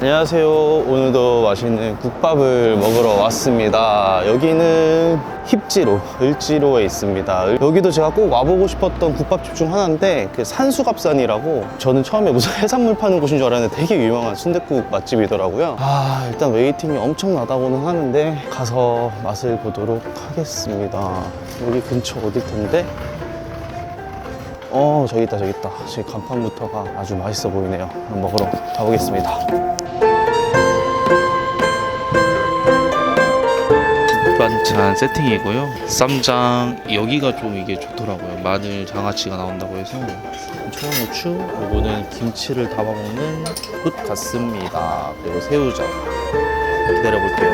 안녕하세요. 오늘도 맛있는 국밥을 먹으러 왔습니다. 여기는 힙지로, 을지로에 있습니다. 여기도 제가 꼭 와보고 싶었던 국밥집 중 하나인데 그 산수갑산이라고 저는 처음에 무슨 해산물 파는 곳인 줄 알았는데 되게 유명한 순댓국 맛집이더라고요. 아 일단 웨이팅이 엄청나다고는 하는데 가서 맛을 보도록 하겠습니다. 여기 근처 어딜 텐데? 어 저기 있다 저기 있다 저기 간판부터가 아주 맛있어 보이네요 한번 먹으러 가보겠습니다 반찬 세팅이고요. 쌈장 여기가 좀 이게 좋더라고요. 마늘 장아찌가 나온다고 해서. 초무추 요거는 김치를 담아먹는 굿 같습니다. 그리고 새우젓. 기다려 볼게요.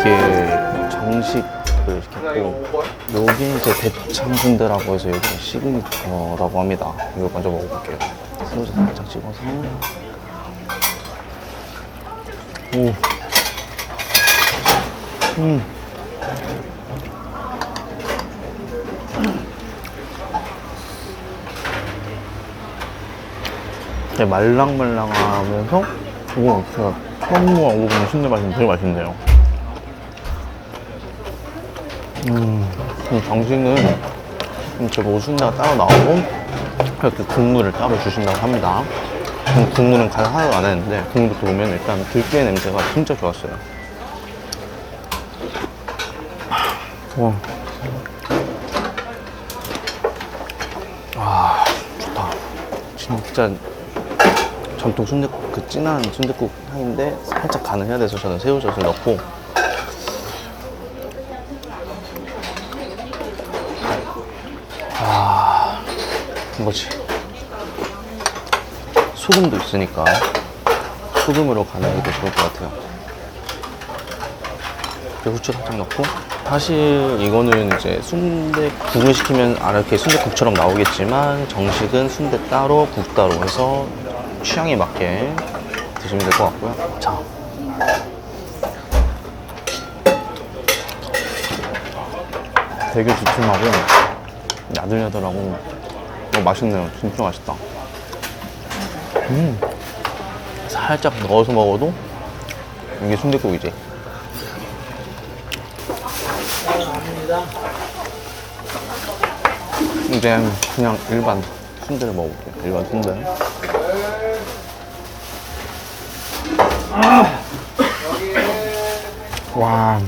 이게 정식을 시켰고 여기 이제 대창순대라고 해서 여기 시그니처라고 합니다. 이거 먼저 먹어볼게요. 새우젓 살짝 찍어서 오. 음. 되게 말랑말랑하면서 이거 제가 처음 먹어보는 순대 맛이 되게 맛있네요. 음, 이 정식은 이렇게 모순대가 따로 나오고 이렇게 국물을 따로 주신다고 합니다. 음, 국물은 간 하나도 안 했는데 국물부터 보면 일단 들깨 냄새가 진짜 좋았어요. 와. 아, 좋다. 진짜 전통 순댓국 그 진한 순댓국 향인데 살짝 간을 해야 돼서 저는 새우젓을 넣고 아 이거지 소금도 있으니까 소금으로 간하는 게 좋을 것 같아요. 후추 살짝 넣고 사실 이거는 이제 순대 국을 시키면 아, 이렇게 순대국처럼 나오겠지만 정식은 순대 따로 국 따로 해서 취향에 맞게 드시면 될 것 같고요. 자. 되게 두툼하고 야들야들하고. 어, 맛있네요. 진짜 맛있다 음 살짝 넣어서 먹어도 이게 순대국이지 이제 그냥 일반 순대를 먹어볼게요. 일반 순대. 와.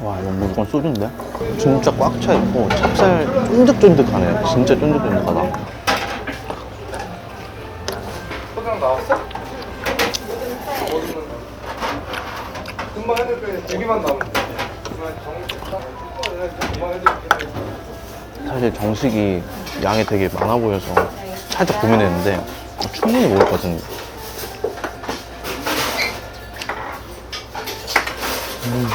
와, 이거 무조건 소주인데? 진짜 꽉 차 있고, 찹쌀 쫀득쫀득하네. 진짜 쫀득쫀득하다. 소장 나왔어? 금방 해줄 때 고기만 나오면 돼. 사실 정식이 양이 되게 많아 보여서 살짝 고민했는데, 충분히 먹을 것 같은데. 음,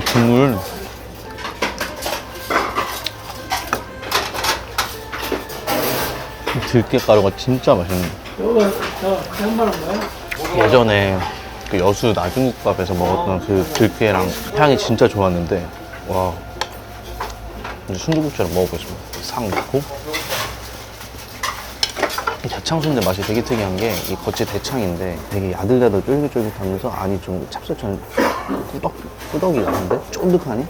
국물 이 들깨가루가 진짜 맛있네. 예전에 그 여수 나중국밥에서 먹었던 그 들깨랑 향이 진짜 좋았는데 와 이제 순두부처럼 먹어보겠습니다. 상 넣고 이 대창순대 맛이 되게 특이한 게 이 겉이 대창인데 되게 야들야들 쫄깃쫄깃하면서 안이 좀 찹쌀처럼 꾸덕 꾸덕이 나는데 쫀득하니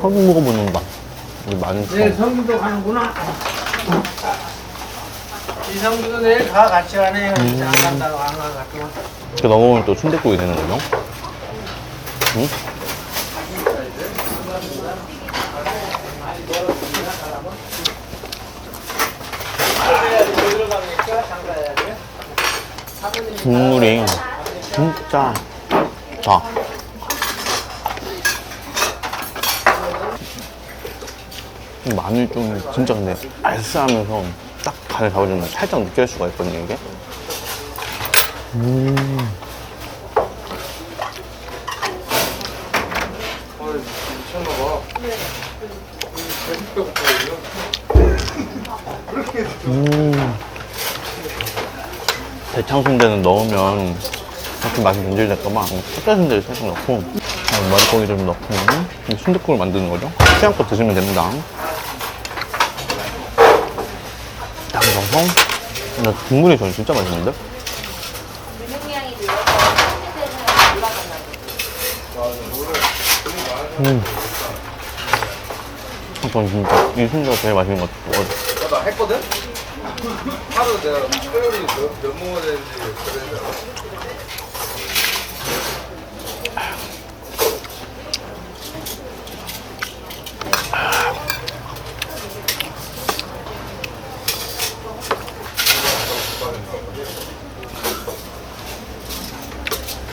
처음 먹어보는 맛. 우리 많은 내일 성주도 가는구나. 이 성주도 내일 가 같이 가네. 안 간다고 안 가가지고. 이렇게 넘어오면 또 순댓국이 되는 거죠? 응? 국물이 진짜. 이 마늘 좀 진짜 근데 알싸하면서 딱 간을 잡아주면 살짝 느낄 수가 있거든요, 이게. 배고프거든요. 음. 대창 순대는 넣으면 그렇게 맛이 변질될까봐 흑자 순대를 살짝 넣고 아, 머릿고기 좀 넣고 이 순대국을 만드는 거죠. 취향껏 드시면 됩니다. 딱 넣어서 나 국물이 저는 진짜 맛있는데? 음. 전 진짜 이 순대가 제일 맛있는 것 같아요. 어, 나 했거든? 하루 내가 특별히 몇, 몇 먹어야 되는지 그래서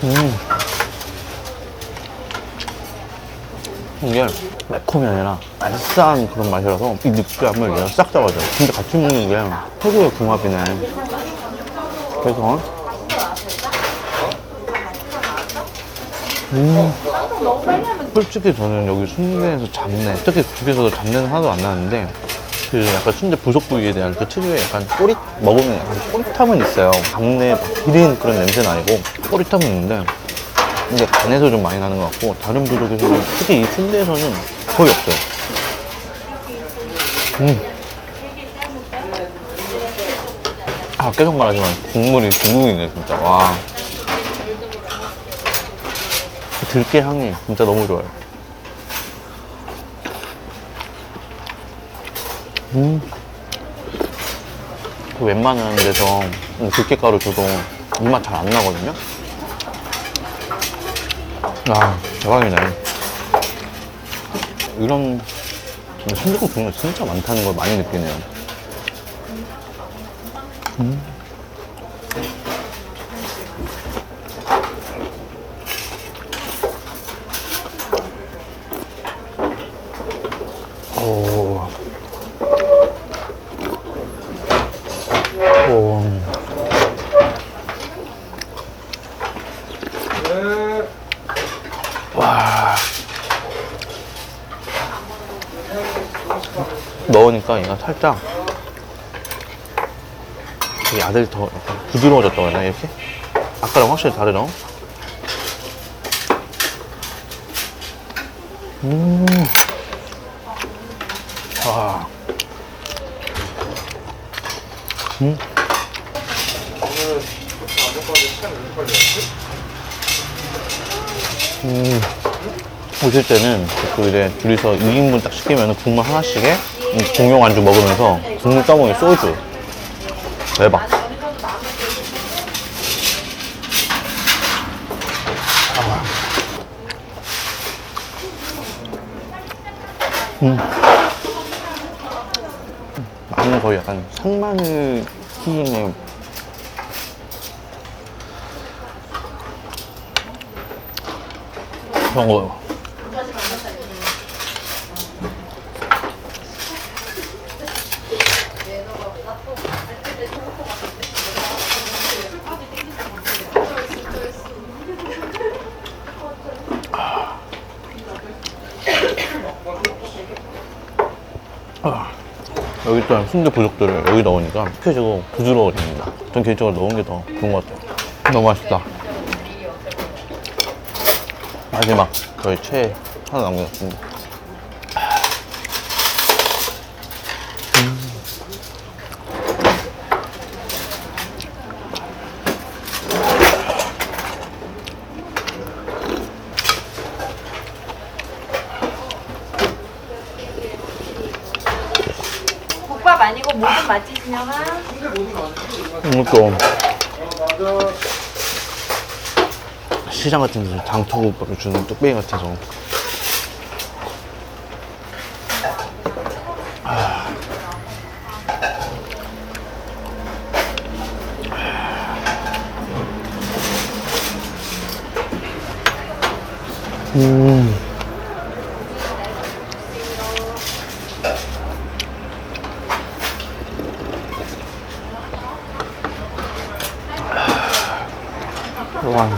음. 이게 매콤이 아니라 알싸한 그런 맛이라서 이 느끼함을 얘가 싹 잡아줘요. 근데 같이 먹는 게 최고의 궁합이네. 그래서 음. 솔직히 저는 여기 순대에서 잡내, 특히 죽에서도 잡내는 하나도 안 나는데 그 약간 순대 부속 부위에 대한 그 특유의 약간 꼬릿 먹으면 약간 꼬릿함은 있어요. 잡내 막 비린 그런 냄새는 아니고 꼬릿함은 있는데 근데 간에서 좀 많이 나는 것 같고 다른 부족에서는 특히 이 순대에서는 거의 없어요. 음. 아 계속 말하지만 국물이 중국이네 진짜 와. 그 들깨 향이 진짜 너무 좋아요. 음. 그 웬만한 데서 들깨가루 줘도 이 맛 잘 안 나거든요. 아, 대박이네. 이런 순대국 종류가 진짜 많다는 걸 많이 느끼네요. 음. 넣으니까 얘가 살짝 이 아들이 더 약간 부드러워졌다고 되나 이렇게? 아까랑 확실히 다르죠? 음. 와. 음. 왜 걸렸지? 음, 오실 때는 그 이제 둘이서 2인분 딱 시키면 국물 하나씩에 이 공용 안주 먹으면서 국물 떠먹이 소주. 대박. 음. 마늘 거의 약간 산마늘 수준의 그런 거. 아. 여기 또 순대 부족들을 여기 넣으니까 푹해지고 부드러워집니다. 전 개인적으로 넣은 게 더 좋은 것 같아요. 너무 맛있다. 마지막 저희 최애 하나 남겨놨습니다. 국밥 아니고 모든 맛집이냐면 이것도 맞아. 시장 같은 데서 장터국밥을 주는 뚝배기 같아서 음. 와,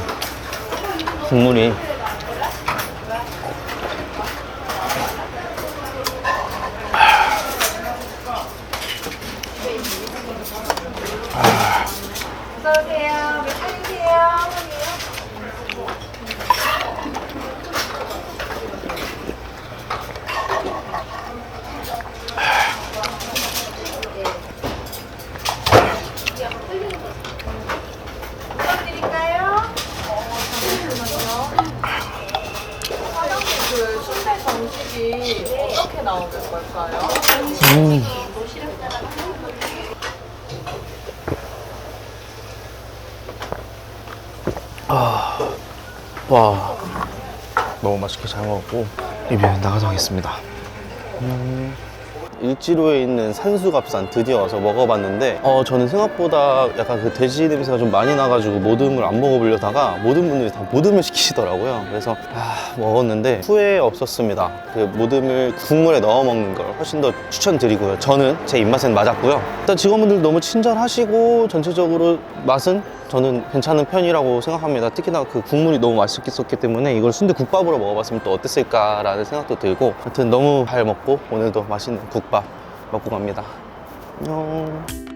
국물이 음. 도시락에다가 와 너무 맛있게 잘 먹었고 리뷰 나가서 하겠습니다 음. 일지로에 있는 산수갑산 드디어 와서 먹어봤는데 어 저는 생각보다 약간 그 돼지 냄새가 좀 많이 나가지고 모듬을 안 먹어보려다가 모든 분들이 다 모듬을 시키시더라고요. 그래서 아 먹었는데 후회 없었습니다. 그 모듬을 국물에 넣어 먹는 걸 훨씬 더 추천드리고요. 저는 제 입맛엔 맞았고요. 일단 직원분들 너무 친절하시고 전체적으로 맛은 저는 괜찮은 편이라고 생각합니다. 특히나 그 국물이 너무 맛있었기 때문에 이걸 순대 국밥으로 먹어봤으면 또 어땠을까라는 생각도 들고 하여튼 너무 잘 먹고 오늘도 맛있는 국밥 먹고 갑니다. 안녕.